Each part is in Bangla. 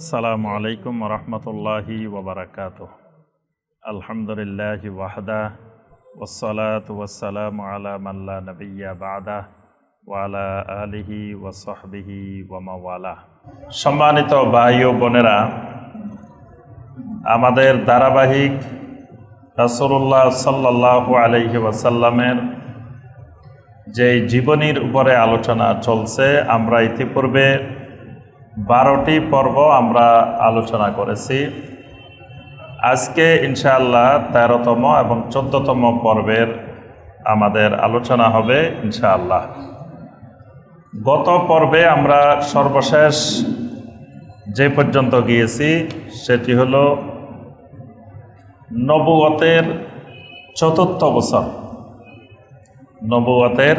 আসসালামু আলাইকুম রহমতুল্লাহি ওবরাকাত আলহামদুলিল্লাহ ওয়াহদা ওসলাত ওয়াসালাম আলা মাল্লা নবিয়া বাদা ওয়ালা আলিহি ওয়াসহবিহি ওয়ামাওয়ালা সম্মানিত ভাই ও বোনেরা, আমাদের ধারাবাহিক রাসুল্লাহ সাল্লাহ আলহি ওয়াসাল্লামের যে জীবনীর উপরে আলোচনা চলছে, আমরা ইতিপূর্বে বারোটি পর্ব আমরা আলোচনা করেছি। আজকে ইনশাআল্লাহ তেরোতম এবং চোদ্দতম পর্বের আমাদের আলোচনা হবে ইনশাআল্লাহ। গত পর্বে আমরা সর্বশেষ যে পর্যন্ত গিয়েছি, সেটি হল নবুয়তের চতুর্থ বছর। নবুয়তের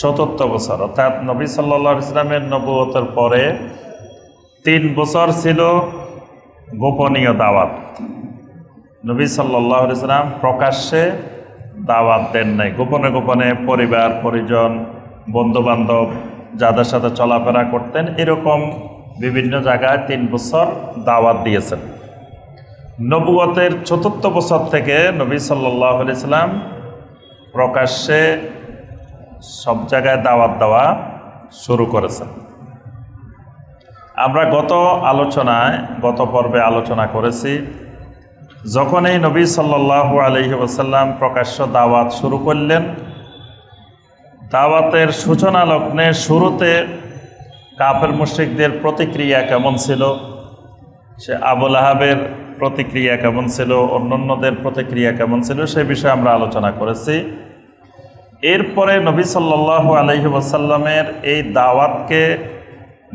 চতুর্থ বছর। অর্থাৎ নবী সাল্লা ইসলামের নবুয়তের পরে তিন বছর ছিল গোপনীয় দাওয়াত। নবী সাল্লাহ ইসলাম প্রকাশ্যে দাওয়াত দেন নাই। গোপনে গোপনে পরিবার, পরিজন, বন্ধুবান্ধব যাদের সাথে চলাফেরা করতেন, এরকম বিভিন্ন জায়গায় তিন বছর দাওয়াত দিয়েছেন। নবুয়তের চতুর্থ বছর থেকে নবী সাল্লাহ ইসলাম প্রকাশ্যে সব জায়গায় দাওয়াত দেওয়া শুরু করেছেন। আমরা গত আলোচনায়, গত পর্বে আলোচনা করেছি, যখন এই নবী সাল্লাহ আলহি ওসাল্লাম প্রকাশ্য দাওয়াত শুরু করলেন, দাওয়াতের সূচনা লগ্নে শুরুতে কাপের মুশ্রিকদের প্রতিক্রিয়া কেমন ছিল? সে আবুল আহাবের প্রতিক্রিয়া কেমন ছিল? অন্যান্যদের প্রতিক্রিয়া কেমন ছিল? সে বিষয়ে আমরা আলোচনা করেছি। এরপরে নবী সাল্লাহ আলহি এই দাওয়াতকে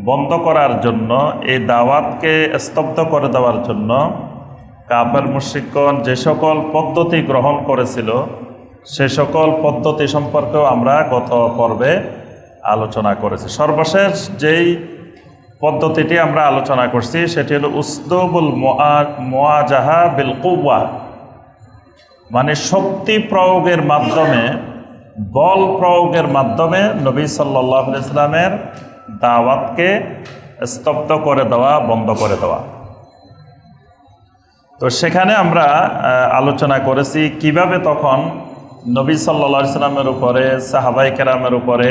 বন্ধ করার জন্য, এই দাওয়াতকে স্তব্ধ করে দেওয়ার জন্য কাপের মুশিকগণ যে সকল পদ্ধতি গ্রহণ করেছিল, সে সকল পদ্ধতি সম্পর্কেও আমরা গত পর্বে আলোচনা করেছি। সর্বশেষ যেই পদ্ধতিটি আমরা আলোচনা করছি, সেটি হলো উস্তবুল মোয়াজাহা বিল কুয়া মানে শক্তি প্রয়োগের মাধ্যমে বল প্রয়োগের মাধ্যমে নবী সাল্লাহ ইসলামের দাওয়াতকে স্তব্ধ করে দেওয়া, বন্ধ করে দেওয়া। তো সেখানে আমরা আলোচনা করেছি কীভাবে তখন নবী সাল্লা ইসলামের উপরে, সাহাবাই কেরামের উপরে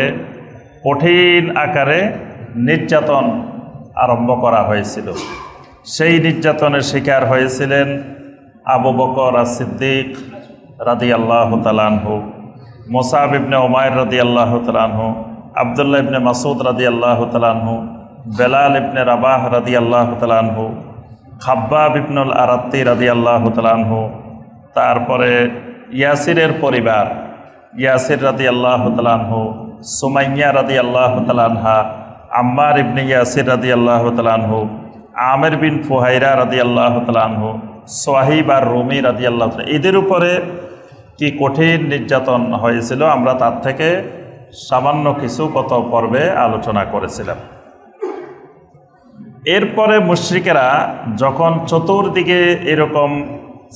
কঠিন আকারে নির্যাতন আরম্ভ করা হয়েছিল। সেই নির্যাতনের শিকার হয়েছিলেন আবু বকর সিদ্দিক রাদি আল্লাহ তালানহু মোসাব ইবনে ওমায়ের রদি আল্লাহ তালানহু আবদুল্লাহ ইবনে মাসুদ রাদি আল্লাহ তালানহু বেলাল ইবনে রাবাহ রাদি আল্লাহ তালানহু খাব্বাব ইবনুল আরাত্তি রাদি আল্লাহ তালানহু তারপরে ইয়াসিরের পরিবার, ইয়াসির রাদি আল্লাহ তালানহু সুমাইয়া রাদি আল্লাহ তালানহা আম্মার ইবনে ইয়াসির রাদি আল্লাহ তালানহু আমের বিন ফুহাইরা রাদি আল্লাহ তালানহু সোয়াহিব আর রুমি রাদি আল্লাহ এদের উপরে কি কঠিন নির্যাতন হয়েছিল, আমরা তার থেকে সামান্য কিছু কত পর্বে আলোচনা করেছিলাম। এরপরে মুশ্রিকেরা যখন চতুর্দিকে এরকম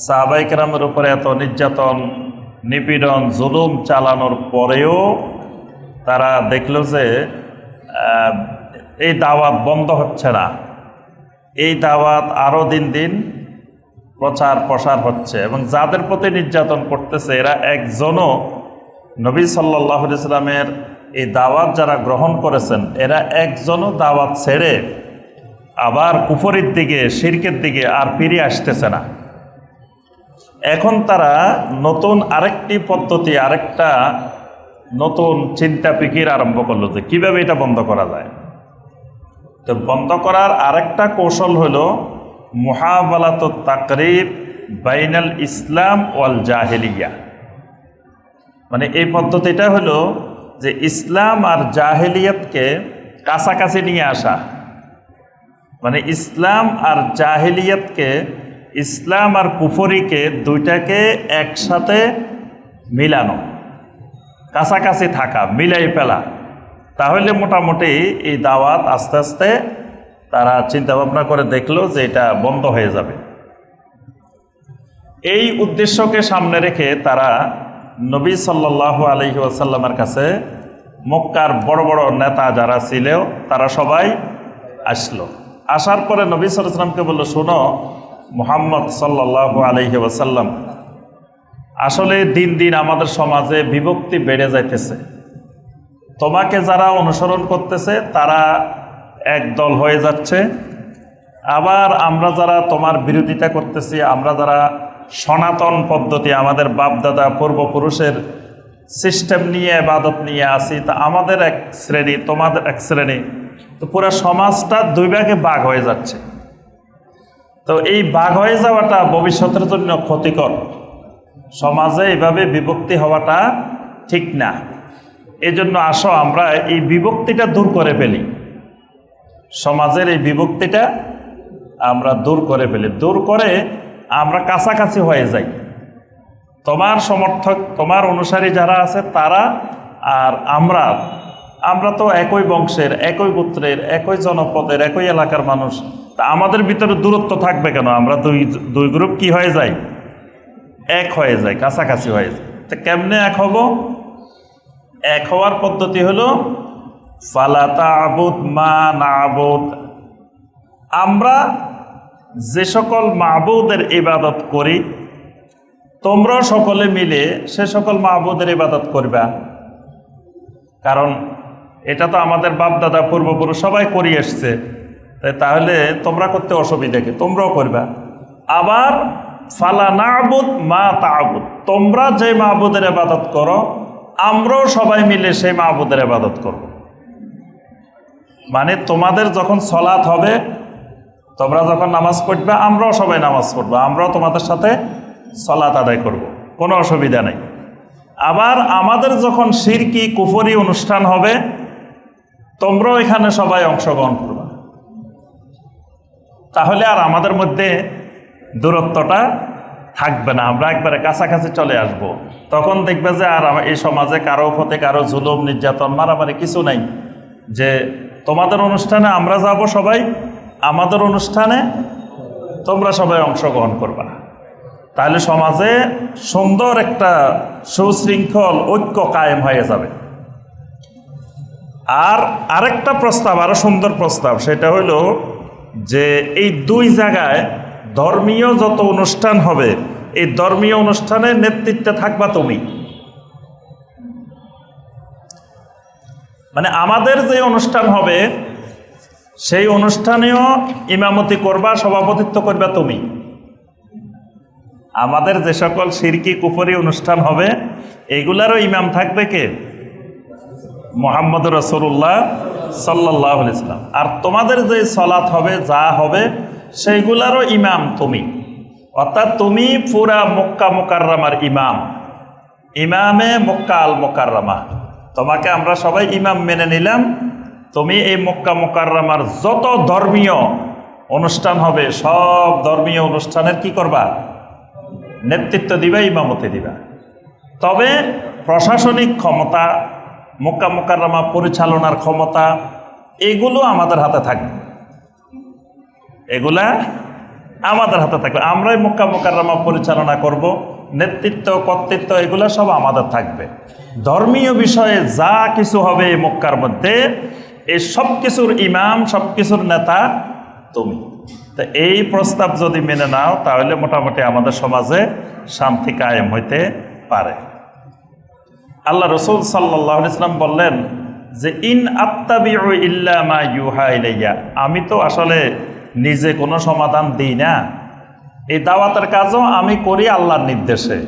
সাহাবাইকেরামের উপরে এত নির্যাতন, নিপীড়ন, জুলুম চালানোর পরেও তারা দেখল যে এই দাওয়াত বন্ধ হচ্ছে না। এই দাওয়াত আরও দিন দিন প্রচার প্রসার হচ্ছে এবং যাদের প্রতি নির্যাতন করতেছে, এরা একজনও নবী সাল্লাহ ইসলামের এই দাওয়াত যারা গ্রহণ করেছেন, এরা একজনও দাওয়াত ছেড়ে আবার কুফরির দিকে, শিরকের দিকে আর ফিরে আসতেছে না। এখন তারা নতুন আরেকটি পদ্ধতি, আরেকটা নতুন চিন্তা পিকির আরম্ভ করল যে কীভাবে এটা বন্ধ করা যায়। তো বন্ধ করার আরেকটা কৌশল হলো মোহাবালাত তাকরিব বাইনাল ইসলাম ওয়াল জাহেলিয়া। মানে এই পদ্ধতিটা হলো যে ইসলাম আর জাহেলিয়াতকে কাছাকাছি নিয়ে আসা। মানে ইসলাম আর জাহেলিয়াতকে, ইসলাম আর কুফরিকে দুইটাকে একসাথে মিলানো, কাছাকাছি থাকা, মিলাই ফেলা। তাহলে মোটামুটি এই দাওয়াত আস্তে আস্তে তারা চিন্তা ভাবনা করে দেখল যে এটা বন্ধ হয়ে যাবে। এই উদ্দেশ্যকে সামনে রেখে তারা নবী সাল্লাহ আলহি আসাল্লামের কাছে মক্কার বড় বড় নেতা যারা ছিল, তারা সবাই আসলো। আসার পরে নবী সালামকে বলল, শোনো, মোহাম্মদ সাল্লাহ আলহি ওসাল্লাম আসলে দিন দিন আমাদের সমাজে বিভক্তি বেড়ে যাইতেছে। তোমাকে যারা অনুসরণ করতেছে, তারা এক দল হয়ে যাচ্ছে। আবার আমরা যারা তোমার বিরোধিতা করতেছি, আমরা যারা সনাতন পদ্ধতি আমাদের বাপদাদা পূর্বপুরুষের সিস্টেম নিয়ে আবাদত নিয়ে আসি তা আমাদের এক শ্রেণি, তোমাদের এক শ্রেণি, তো পুরো সমাজটা দুই ভাগে বাঘ হয়ে যাচ্ছে। তো এই বাঘ হয়ে যাওয়াটা ভবিষ্যতের জন্য ক্ষতিকর। সমাজে এভাবে বিভক্তি হওয়াটা ঠিক না। এজন্য আসো, আমরা এই বিভক্তিটা দূর করে ফেলি। সমাজের এই বিভক্তিটা আমরা দূর করে ফেলি। দূর করে আমরা কাছাকাছি হয়ে যাই। তোমার সমর্থক, তোমার অনুসারী যারা আছে, তারা আর আমরা আমরা তো একই বংশের, একই গোত্রের একই জনপদের, একই এলাকার মানুষ। তা আমাদের ভিতরে দূরত্ব থাকবে কেন? আমরা দুই দুই গ্রুপ কি হয়ে যাই? এক হয়ে যায় কাছাকাছি হয়ে যায় তা কেমনে এক হব? এক হওয়ার পদ্ধতি হলো ফালাতা আবুদ মা না আবুদ আমরা যে সকল মাহবুদের ইবাদত করি তোমরা সকলে মিলে সে সকল মাহবুদের ইবাদত করবা। কারণ এটা তো আমাদের বাপদাদা, পূর্বপুরুষ সবাই করি এসছে। তাহলে তোমরা করতে অসুবিধা কি? তোমরাও করবা। আবার ফালা নাবুদ মা তাবুদ। তোমরা যে মাহবুদের ইবাদত করো, আমরাও সবাই মিলে সেই মাহবুদের ইবাদত করব। মানে তোমাদের যখন সলাৎ হবে, তোমরা যখন নামাজ পড়বে, আমরাও সবাই নামাজ পড়ব, আমরাও তোমাদের সাথে সলাৎ আদায় করব। কোনো অসুবিধা নেই আবার আমাদের যখন সিরকি, কুফরি অনুষ্ঠান হবে, তোমরাও এখানে সবাই অংশগ্রহণ করবে তাহলে আর আমাদের মধ্যে দূরত্বটা থাকবে না, আমরা একবারে কাছাকাছি চলে আসব। তখন দেখবে যে আর এই সমাজে কারও প্রতি কারও জুলুম, নির্যাতন, মারামারি কিছু নাই, যে তোমাদের অনুষ্ঠানে আমরা যাব সবাই, আমাদের অনুষ্ঠানে তোমরা সবাই অংশগ্রহণ করবা তাহলে সমাজে সুন্দর একটা সুশৃঙ্খল, ঐক্য কায়েম হয়ে যাবে। আর আরেকটা প্রস্তাব আরও সুন্দর প্রস্তাব, সেটা হলো যে এই দুই জায়গায় ধর্মীয় যত অনুষ্ঠান হবে, এই ধর্মীয় অনুষ্ঠানের নেতৃত্বে থাকবা তুমি। মানে আমাদের যে অনুষ্ঠান হবে, সেই অনুষ্ঠানেও ইমামতি করবা, সভাপতিত্ব করবা তুমি। আমাদের যে সকল সিরকি কুফরি অনুষ্ঠান হবে, এগুলারও ইমাম থাকবে কে? মোহাম্মদ রসুল্লাহ সাল্লাহ ইসলাম আর তোমাদের যে সলাৎ হবে, যা হবে, সেইগুলারও ইমাম তুমি। অর্থাৎ তুমি পুরা মক্কা মোকাররামার ইমাম। ইমামে মক্কা আল মোকাররামা তোমাকে আমরা সবাই ইমাম মেনে নিলাম। তুমি এই মক্কা মোকাররামার যত ধর্মীয় অনুষ্ঠান হবে, সব ধর্মীয় অনুষ্ঠানের কি করবা? নেতৃত্ব দিবা, ইমামতি দিবা। তবে প্রশাসনিক ক্ষমতা, মক্কা মোকাররামা পরিচালনার ক্ষমতা, এগুলো আমাদের হাতে থাকবে। এগুলা আমাদের হাতে থাকবে। আমরাই মক্কা মোকাররামা পরিচালনা করব। নেতৃত্ব, কর্তৃত্ব, এগুলো সব আমাদের থাকবে। ধর্মীয় বিষয়ে যা কিছু হবে মক্কার মধ্যে, এই সব কিছুর ইমাম সব কিছুর নেতা তুমি। তো এই প্রস্তাব যদি মেনে নাও, তাহলে মোটামুটি আমাদের সমাজে শান্তি কায়েম হইতে পারে। আল্লাহ রসুল সাল্লাহ ইসলাম বললেন যে, ইন আত্মাবি ইল্লা মা আমি তো আসলে নিজে কোনো সমাধান দিই না। এই দাওয়াতের কাজও আমি করি আল্লাহর নির্দেশে।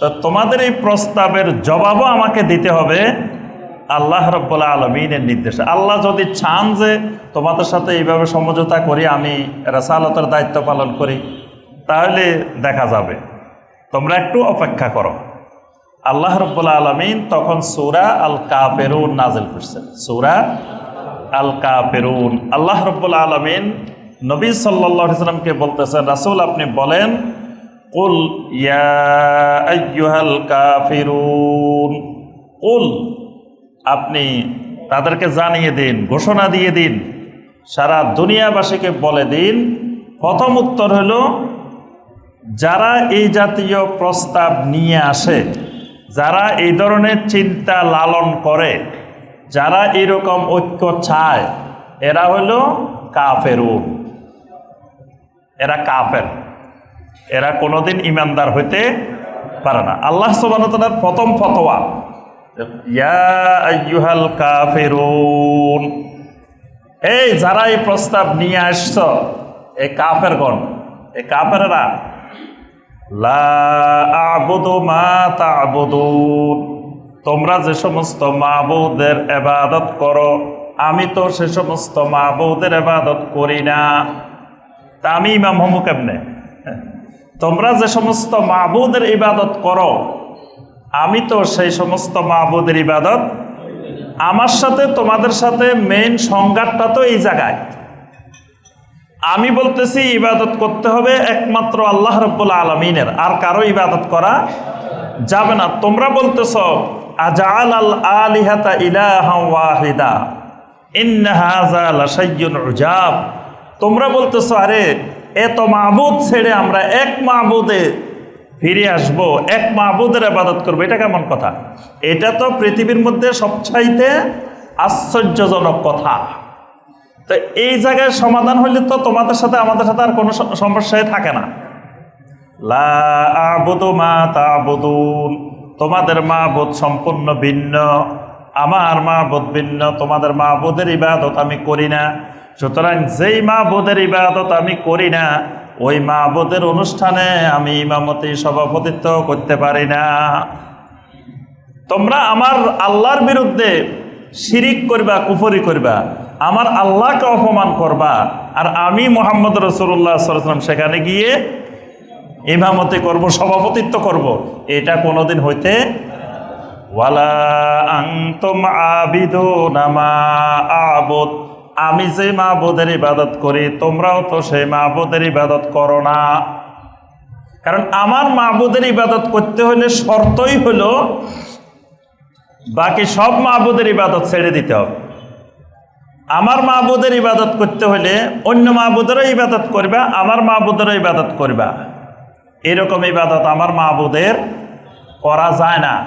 তো তোমাদের এই প্রস্তাবের জবাবও আমাকে দিতে হবে আল্লাহ রব্বুল্লা আলমিনের নির্দেশে। আল্লাহ যদি চান যে তোমাদের সাথে এইভাবে সমঝোতা করি, আমি রাসালতের দায়িত্ব পালন করি, তাহলে দেখা যাবে। তোমরা একটু অপেক্ষা করো। আল্লাহ রব্বুল্লা আলমিন তখন সুরা আল কাপেরুন নাজিল করছেন। সুরা আল কাপেরুন আল্লাহ রব্বুল্লা আলমিন নবী সাল্লাহ ইসলামকে বলতেছেন, রাসুল, আপনি বলেন, কুল ইয়া আইয়ুহাল কাফিরুন। কুল, আপনি তাদেরকে জানিয়ে দিন, ঘোষণা দিয়ে দিন, সারা দুনিয়াবাসীকে বলে দিন। প্রথম উত্তর হলো, যারা এই জাতীয় প্রস্তাব নিয়ে আসে, যারা এই ধরনের চিন্তা লালন করে, যারা এরকম ঐক্য চায়, এরা হলো কাফেরুন। এরা কাফের। এরা কোনোদিন ইমানদার হইতে পারে না। আল্লাহ সুবাহতালার প্রথম ফতোয়া, ইয়া আইয়ুহাল কাফেরুন, এই যারা এই প্রস্তাব নিয়ে আসছ কাফেররা, লা আবুদু মা তা'বুদুন, তোমরা যে সমস্ত মাবুদের এবাদত করো, আমি তো সে সমস্ত মাবুদের এবাদত করি না। তা আমি ইমাম হমু কেমনে? তোমরা যে সমস্ত মাহবুদের ইবাদত করো, আমি তো সেই সমস্ত মাবুদের ইবাদত আমার সাথে, তোমাদের সাথে মেন সংঘাতটা তো এই জায়গায়। আমি বলতেছি, ইবাদত করতে হবে একমাত্র আল্লাহ রব্বুল আলমিনের, আর কারও ইবাদত করা যাবে না। তোমরা বলতেছ আজাল আল আলিহাতা ইলাহা ওয়াহিদা ইন্নাহাজা লাশাইয়ুন উজাব। তোমরা বলতেছ, আরে, এত মাহবুদ ছেড়ে আমরা এক মাহবুদে ফিরে আসব, এক মাহবুদের আবাদত করব। এটা কেমন কথা? এটা তো পৃথিবীর মধ্যে সবচাইতে আশ্চর্যজনক কথা। তো এই জায়গায় সমাধান হইলে তো তোমাদের সাথে, আমাদের সাথে আর কোনো স- সমস্যাই থাকে না। তোমাদের মা বোধ সম্পূর্ণ ভিন্ন। আমার মা বোধ ভিন্ন। তোমাদের মা বোধের ইবাদত আমি করি না। সুতরাং যেই মা বোধের ইবাদত আমি করি না, ওই মা বোধের অনুষ্ঠানে আমি ইমামতি সভাপতিত্ব করতে পারি না। তোমরা আমার আল্লাহর বিরুদ্ধে শিরিক করবা, কুফরি করবা, আমার আল্লাহকে অপমান করবা, আর আমি মোহাম্মদ রসুল্লাহ সাল্লাম সেখানে গিয়ে ইমামতি করব, সভাপতিত্ব করব, এটা কোনোদিন হইতে ওয়ালা আংতুম আবিদু নামা আবুদ। আমি যে মাহবুদের ইবাদত করি, তোমরাও তো সেই মাহবুদের ইবাদত করো না। কারণ আমার মা মাহবুদের ইবাদত করতে হলে শর্তই হলো, বাকি সব মাহবুদের ইবাদত ছেড়ে দিতে হবে। আমার মাহবুদের ইবাদত করতে হলে অন্য মা মাহবুদেরও ইবাদত করবা, আমার মা মাহবুদেরও ইবাদত করবা। এরকম ইবাদত আমার মাহবুদের করা যায় না।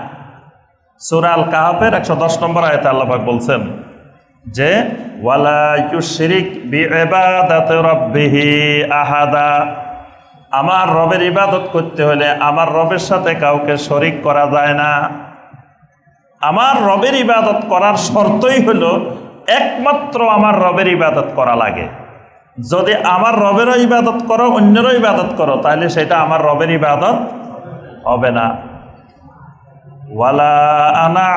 সুরাল কাহাফের একশো দশ নম্বর আয়তে আল্লাহাক বলছেন যে, ওয়ালা আহাদা। আমার রবের ইবাদত করতে হলে আমার রবের সাথে কাউকে শরিক করা যায় না। আমার রবের ইবাদত করার শর্তই হলো একমাত্র আমার রবের ইবাদত করা লাগে। যদি আমার রবেরও ইবাদত করো, অন্যেরও ইবাদত করো, তাহলে সেটা আমার রবের ইবাদত হবে না। ওয়ালা আনা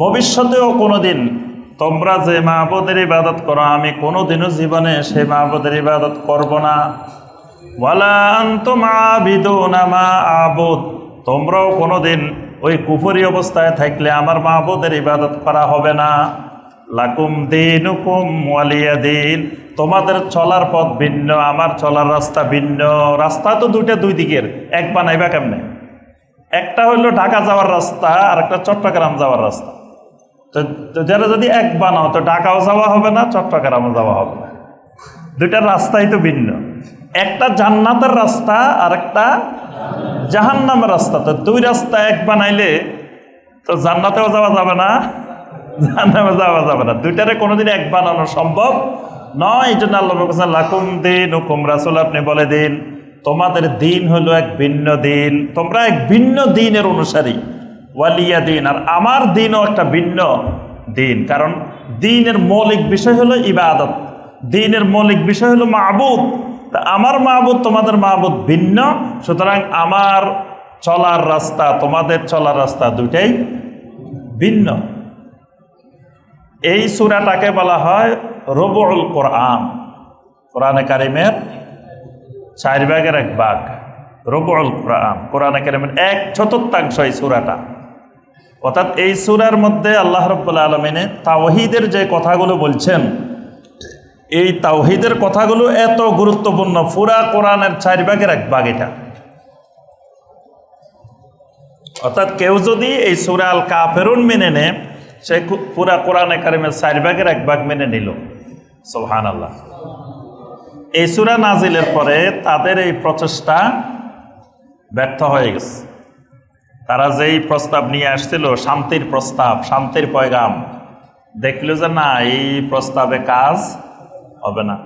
ভবিষ্যতেও কোনোদিন তোমরা যে মাহবুদের ইবাদত করো, আমি কোনোদিনও জীবনে সে মাহবুদের ইবাদত করব না। ওয়ালা আনতুম আবিদুনা মা তোমরাও কোনোদিন ওই কুফরি অবস্থায় থাকলে আমার মাহবুদের ইবাদত করা হবে না। লাকুম দিন হুকুম ওয়ালিয়া দিন। তোমাদের চলার পথ ভিন্ন, আমার চলার রাস্তা ভিন্ন। রাস্তা তো দুইটা দুই দিকের, এক বানাইবা কেমনে? একটা হইল ঢাকা যাওয়ার রাস্তা, আর একটা চট্টগ্রাম যাওয়ার রাস্তা। তো যারা যদি এক বানাও, তো ঢাকাও যাওয়া হবে না, চট্টগ্রামও যাওয়া হবে না। দুইটার রাস্তাই তো ভিন্ন। একটা জান্নাতের রাস্তা, আর একটা জাহান্নামের রাস্তা। তো দুই রাস্তা এক বানাইলে, তো জান্নাতেও যাওয়া যাবে না জাহান্নামে যাওয়া যাবে না। দুইটারে কোনোদিন এক বানানো সম্ভব নয়। এই জন্য আল্লাহ লাকুম দিন হুকুম রাসুল আপনি বলে দিন। তোমাদের দিন হলো এক ভিন্ন দিন। তোমরা এক ভিন্ন দিনের অনুসারী। ওয়ালিয়া দিন। আর আমার দিনও একটা ভিন্ন দিন। কারণ দিনের মৌলিক বিষয় হলো ইবাদত। দিনের মৌলিক বিষয় হলো মাহবুদ তা আমার মাহবুদ তোমাদের মাহবুদ ভিন্ন। সুতরাং আমার চলার রাস্তা, তোমাদের চলার রাস্তা দুটাই ভিন্ন। এই সুরাটাকে বলা হয় রবুল কোরআন। কোরআনে কারিমের চার ভাগের এক ভাগ। রবুল কোরআন। কোরআনে কারিমের এক চতুর্থাংশ এই সুরাটা। অর্থাৎ এই সুরার মধ্যে আল্লাহ রব্বুল্লা আলমিনে তাওহিদের যে কথাগুলো বলছেন, এই তাওহিদের কথাগুলো এত গুরুত্বপূর্ণ। ফুরা কোরআনের চার ভাগের এক ভাগ এটা। অর্থাৎ কেউ যদি এই সুরা আল কাফেরুন মেনে নেয়, সে পুরা কোরআনে কারিমের চার ভাগের এক ভাগ মেনে নিল। সোহান আল্লাহ এই সুরা নাজিলের পরে তাদের এই প্রচেষ্টা ব্যর্থ হয়ে গেছে। তারা যেই প্রস্তাব নিয়ে আসছিল, শান্তির প্রস্তাব, শান্তির পয়গাম, দেখল যে না, এই প্রস্তাবে কাজ হবে না।